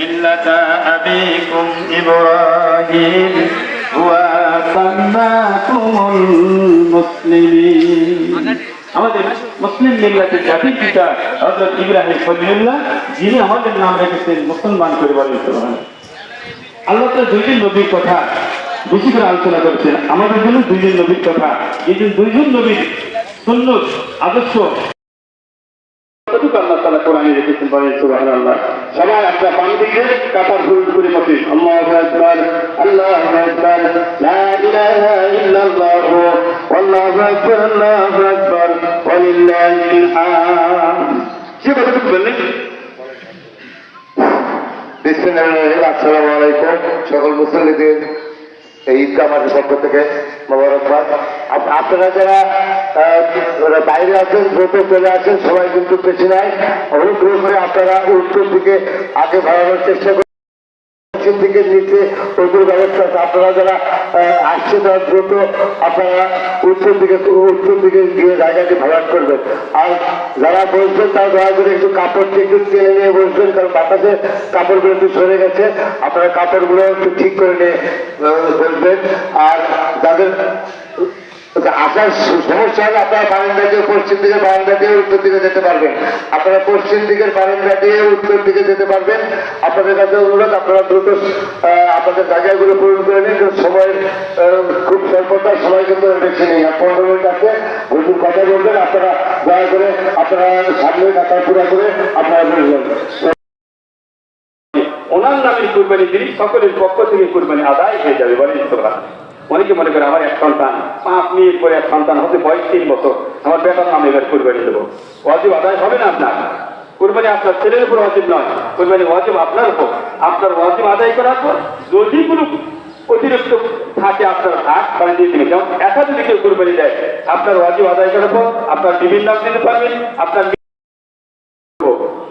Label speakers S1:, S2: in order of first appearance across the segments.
S1: ملة أبيكم إبراهيم هو سماكم المسلمين
S2: আমাদের মুসলিম মিল্লাতের জাতির পিতা হযরত ইব্রাহিম খলিলুল্লাহ যিনি আমাদের নাম রেখেছেন মুসলমান করে বলেন সুবহানাল্লাহ। আল্লাহ তাআলা দুইজন নবীর কথা বেশি করে আলোচনা করেছেন আমাদের জন্য দুইজন নবীর কথা কিন্তু দুইজন নবীর সুন্নত আদর্শ কতটুকু আল্লাহ তাআলা কোরআনে রেখেছেন বলেন সুবহানাল্লাহ সবাই আপনার বাম দিকে কাতার ভুল করে মতে আল্লাহু আল্লাহু লা ইলাহা ইল্লাল্লাহ ওয়াল্লাহু আকবার, আল্লাহু আকবার সে কতটুকু বললেন?
S3: আসসালামু আলাইকুম, সকল মুসল্লিদের এই ঈদগাহ মাঠের পক্ষ থেকে মোবারকবাদ। আপনারা যারা বাইরে আছেন, দ্রুত চলে আসেন, সবাই কিন্তু নাই অনুগ্রহ আপনারা উত্তর দিকে আগে বাড়ানোর চেষ্টা আপনারা গিয়ে জায়গাটি করবেন। আর যারা তারা একটু নিয়ে কারণ কাপড়গুলো একটু সরে গেছে। আপনারা কাপড়গুলো একটু ঠিক করে নিয়ে আহ, বসবেন। আর যাদের আসার সমস্যা হলে আপনারা বারান্দা দিয়ে পশ্চিম দিকের বারান্দা দিয়ে উত্তর দিকে যেতে পারবেন আপনারা পশ্চিম দিকের বারান্দা দিয়ে উত্তর দিকে যেতে পারবেন। আপনাদের কাছে অনুরোধ, আপনারা দ্রুত আপনাদের জায়গাগুলো পূরণ করে নিন সময়ের খুব স্বল্পতার সময় কিন্তু বেশি নেই। পনেরো মিনিট আছে, প্রচুর কথা বলবেন, আপনারা দয়া করে, আপনারা সামনে কাতার পুরা করে আপনারা বলবেন।
S2: ওনার নামের কুরবানি দিন সকলের পক্ষ থেকে কুরবানি আদায় হয়ে যাবে, বলেন। অনেকে মনে করে আমার এক সন্তান, পাঁচ মিনিট পরে এক সন্তান হতে বয়স তিন বছর। আমার বেটার আমি এবার কুরবানি দেবো। ওয়াজিব আদায় হবে না আপনার? কুরবানি আপনার ছেলের উপর ওয়াজিব নয়। কুরবানি ওয়াজিব আপনার উপর। আপনার ওয়াজিব আদায় করার পর যদি কোনো অতিরিক্ত থাকে আপনার হাত মানে দিয়ে দিবেন। যেমন একা যদি কেউ কুরবানি দেয়, আপনার ওয়াজিব আদায় করার পর আপনার বিভিন্ন দিতে পারবেন আপনার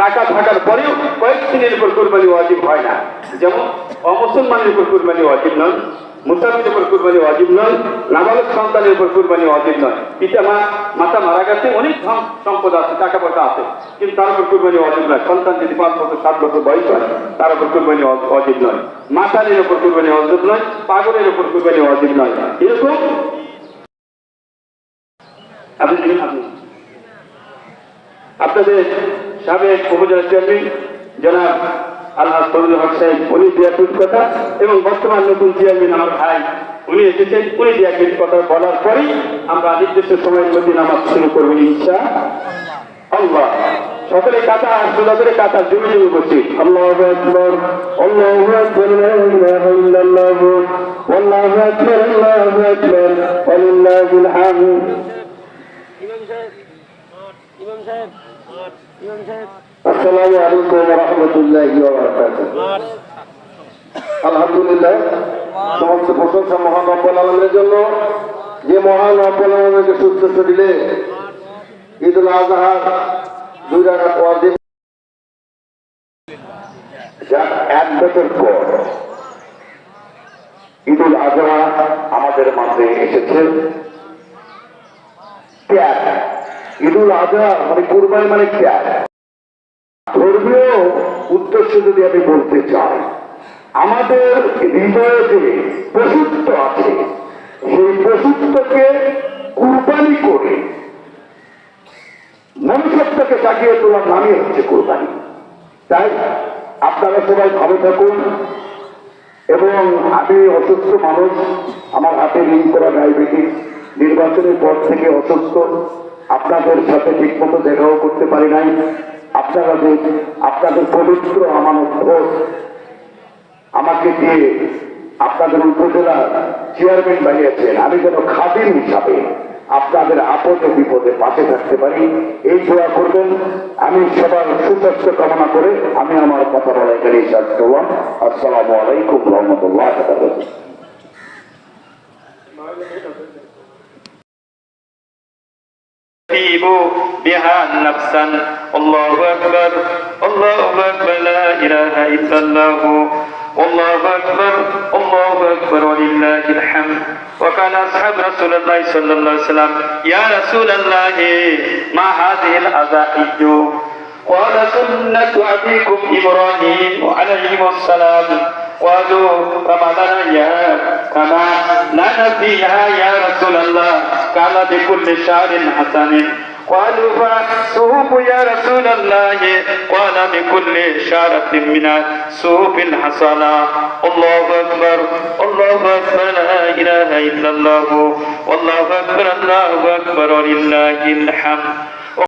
S2: টাকা থাকার পরেও কয়েক দিনের উপর কুরবানি ওয়াজিব হয় না। যেমন অমুসলমানের উপর কুরবানি ওয়াজিব নয়। মুসলমানের উপর কুরবানি ওয়াজিব নয়, নাবালক সন্তানের উপর কুরবানি ওয়াজিব নয়। পিতা, মা, মাতা মারা গেছে, অনেক ধন সম্পদ আছে, টাকা পয়সা আছে, কিন্তু তার উপর কুরবানি ওয়াজিব নয়। সন্তান যদি পাঁচ বছর, সাত বছর বয়স হয়, তার উপর কুরবানি ওয়াজিব নয়। মাতালের উপর কুরবানি ওয়াজিব নয় পাগলের উপর কুরবানি ওয়াজিব নয়। এরকম আপনি। আপনাদের সাবেক উপজেলা চেয়ারম্যান জনাব আল্লাহ ফজল হক সাহেব উনি দু একটি কথা এবং বর্তমান নতুন চেয়ারম্যান আমার ভাই, উনি এসেছেন, উনি দু একটি কথা বলার পরেই আমরা নির্দিষ্ট সময়ের মধ্যে নামাজ শুরু করব ইচ্ছা আল্লাহ। সকলে কাতা সোজা করে কাতা জমি জমি বসছি আল্লাহ আকবর, আল্লাহু আকবর, লা ইলাহা ইল্লাল্লাহ, আল্লাহু আকবর আল্লাহু আকবর, ওয়ালিল্লাহিল হামদ।
S3: আসসালামু আলাইকুম রহমতুল্লাহ আজহা আমাদের মাঝে এসেছে। ঈদ উল আজহা মানে কোরবানি মানে ত্যাগ ধর্মীয় উদ্দেশ্য যদি আমি বলতে চাই, আমাদের হৃদয়ে যে পশুত্ব আছে। সেই পশুত্বকে কুরবানি করে মনুষ্যত্বকে জাগিয়ে তোলার নামই হচ্ছে কোরবানি। তাই আপনারা সবাই ভালো থাকুন এবং আমি অসুস্থ মানুষ, আমার হাতে লিঙ্ক করা ডায়াবেটিস, নির্বাচনের পর থেকে অসুস্থ। আপনাদের সাথে ঠিকমতো দেখাও করতে পারি নাই। আপনারা যে আপনাদের পবিত্র আমানত আমাকে দিয়ে আপনাদের উপজেলা চেয়ারম্যান বানিয়েছেন, আমি যেন খাদিম হিসাবে
S4: আপনাদের আপদে বিপদে পাশে থাকতে পারি। এই দোয়া করবেন। আমি সবার সুস্বাস্থ্য কামনা করে আমি আমার কথা বলা এখানে শেষ করলাম। আসসালামু আলাইকুম রহমতুল্লাহ
S2: تيبوا بها نفسا. الله أكبر. الله أكبر. لا إله إلا الله. والله أكبر. الله أكبر. ولله الحمد. وقال أصحاب رسول الله صلى الله عليه وسلم يا رسول الله ما هذه الأذائج قال سنة أبيكم إبراهيم عليه السلام. فما لنا يا كما لنا فيها يا رسول الله قال بكل شهر حسن. قالوا فصوب يا رسول الله قال بكل شارة من صوب الحصى الله أكبر. الله أكبر. لا إله إلا الله. والله أكبر. الله أكبر. ولله الحمد.